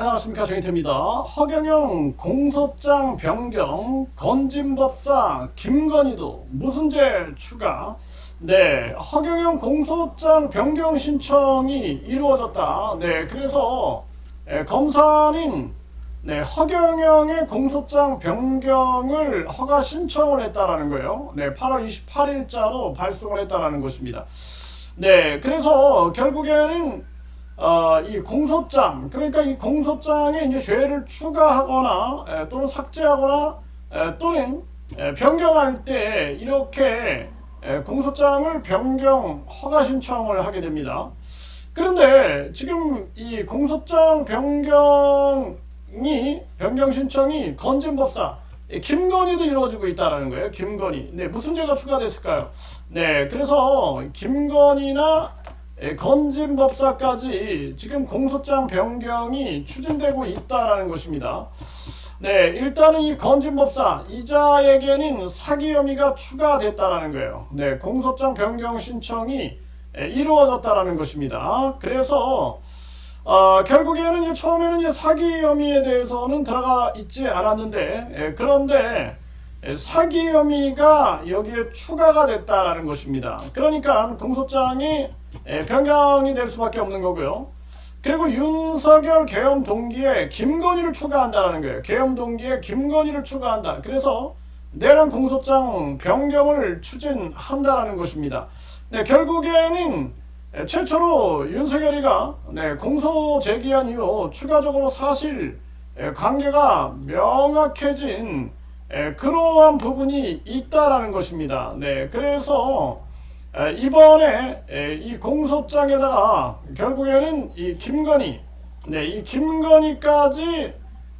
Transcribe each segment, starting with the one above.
안녕하십니까 정인태입니다. 허경영 공소장 변경 건진법사 김건희도 무슨 죄 추가 네 허경영 공소장 변경 신청이 이루어졌다. 네 그래서 에, 검사는 네 허경영의 공소장 변경을 허가 신청을 했다라는 거예요. 네 8월 28일자로 발송을 했다라는 것입니다. 네 그래서 결국에는 어, 이 공소장 그러니까 이 공소장에 이제 죄를 추가하거나 에, 또는 삭제하거나 에, 또는 에, 변경할 때 이렇게 에, 공소장을 변경 허가 신청을 하게 됩니다. 그런데 지금 이 공소장 변경이 변경 신청이 건진법사 이 김건희도 이루어지고 있다라는 거예요. 김건희. 네, 무슨 죄가 추가됐을까요? 네, 그래서 김건희나 예, 건진 법사까지 지금 공소장 변경이 추진되고 있다라는 것입니다. 네, 일단은 이 건진법사 이자에게는 사기 혐의가 추가됐다라는 거예요. 네, 공소장 변경 신청이 예, 이루어졌다라는 것입니다. 그래서 어, 결국에는 처음에는 이제 사기 혐의에 대해서는 들어가 있지 않았는데 예, 그런데 예, 사기 혐의가 여기에 추가가 됐다라는 것입니다. 그러니까 공소장이 예, 변경이 될 수밖에 없는 거고요. 그리고 윤석열 계엄 동기에 김건희를 추가한다라는 거예요. 계엄 동기에 김건희를 추가한다. 그래서 내란 공소장 변경을 추진한다라는 것입니다. 네, 결국에는 예, 최초로 윤석열이가 네, 공소 제기한 이후 추가적으로 사실 예, 관계가 명확해진 예, 그러한 부분이 있다라는 것입니다. 네, 그래서 에, 이번에 에, 이 공소장에다가 결국에는 이 김건희, 네, 이 김건희까지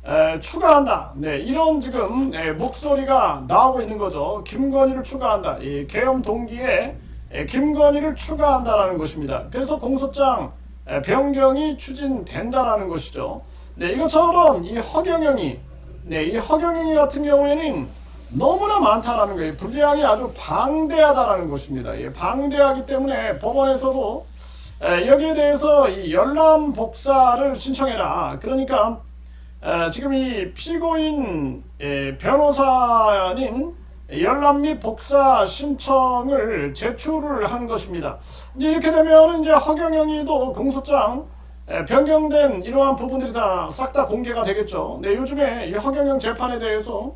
에, 추가한다. 네, 이런 지금 에, 목소리가 나오고 있는 거죠. 김건희를 추가한다. 이 계엄 동기에 에, 김건희를 추가한다라는 것입니다. 그래서 공소장 에, 변경이 추진된다라는 것이죠. 네, 이것처럼 이 허경영이, 네, 이 허경영이 같은 경우에는 너무나 많다라는 거예요. 분량이 아주 방대하다라는 것입니다. 예, 방대하기 때문에 법원에서도 에, 여기에 대해서 이 열람 복사를 신청해라. 그러니까 에, 지금 이 피고인 에, 변호사님 열람 및 복사 신청을 제출을 한 것입니다. 이제 이렇게 되면 이제 허경영이도 공소장 에, 변경된 이러한 부분들이 다 싹다 공개가 되겠죠. 네, 요즘에 이 허경영 재판에 대해서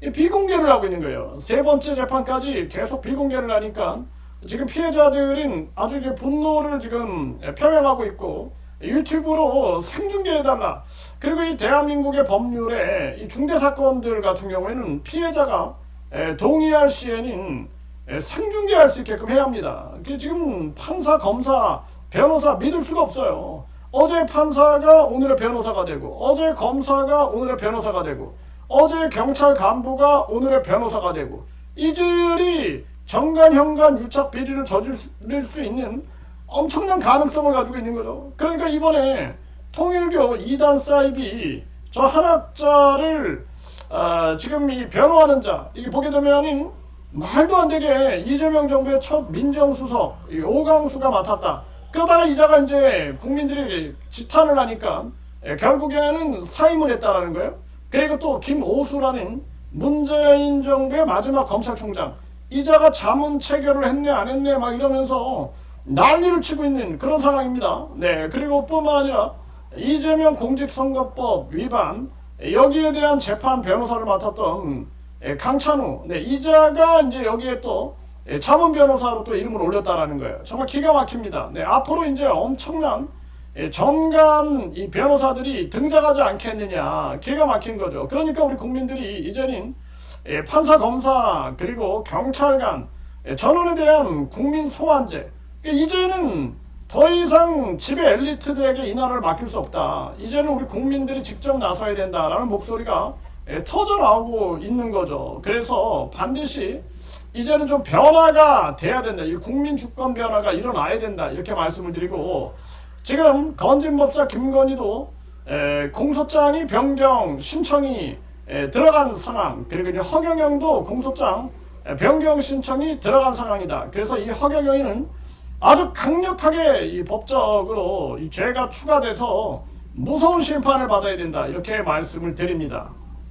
이 비공개를 하고 있는 거예요. 세 번째 재판까지 계속 비공개를 하니까 지금 피해자들은 아주 이제 분노를 지금 표명하고 있고 유튜브로 생중계해달라. 그리고 이 대한민국의 법률에 이 중대 사건들 같은 경우에는 피해자가 에, 동의할 시에는 에, 생중계할 수 있게끔 해야 합니다. 지금 판사, 검사, 변호사 믿을 수가 없어요. 어제 판사가 오늘의 변호사가 되고 어제 검사가 오늘의 변호사가 되고 어제 경찰 간부가 오늘의 변호사가 되고 이들이 정관, 현관, 유착 비리를 저지를 수 있는 엄청난 가능성을 가지고 있는 거죠. 그러니까 이번에 통일교 이단 사입이 저 한학자를 어, 지금 이 변호하는 자 이게 보게 되면은 말도 안 되게 이재명 정부의 첫 민정수석 이 오강수가 맡았다. 그러다가 이자가 이제 국민들이 지탄을 하니까 예, 결국에는 사임을 했다라는 거예요. 그리고 또 김오수라는 문재인 정부의 마지막 검찰총장 이자가 자문 체결을 했네 안 했네 막 이러면서 난리를 치고 있는 그런 상황입니다. 네 그리고 뿐만 아니라 이재명 공직선거법 위반 여기에 대한 재판 변호사를 맡았던 예, 강찬우 네 이자가 이제 여기에 또 예, 자문 변호사로 또 이름을 올렸다라는 거예요. 정말 기가 막힙니다. 네 앞으로 이제 엄청난 예, 정관 이 변호사들이 등장하지 않겠느냐 기가 막힌 거죠. 그러니까 우리 국민들이 이제는 예, 판사, 검사 그리고 경찰관 예, 전원에 대한 국민 소환제 이제는 더 이상 지배 엘리트들에게 이 나라를 맡길 수 없다. 이제는 우리 국민들이 직접 나서야 된다라는 목소리가 예, 터져 나오고 있는 거죠. 그래서 반드시 이제는 좀 변화가 돼야 된다. 이 국민 주권 변화가 일어나야 된다. 이렇게 말씀을 드리고 지금 건진법사 김건희도 에, 공소장이 변경 신청이 에, 들어간 상황 그리고 이제 허경영도 공소장 에, 변경 신청이 들어간 상황이다. 그래서 이 허경영이는 아주 강력하게 이 법적으로 이 죄가 추가돼서 무서운 심판을 받아야 된다. 이렇게 말씀을 드립니다.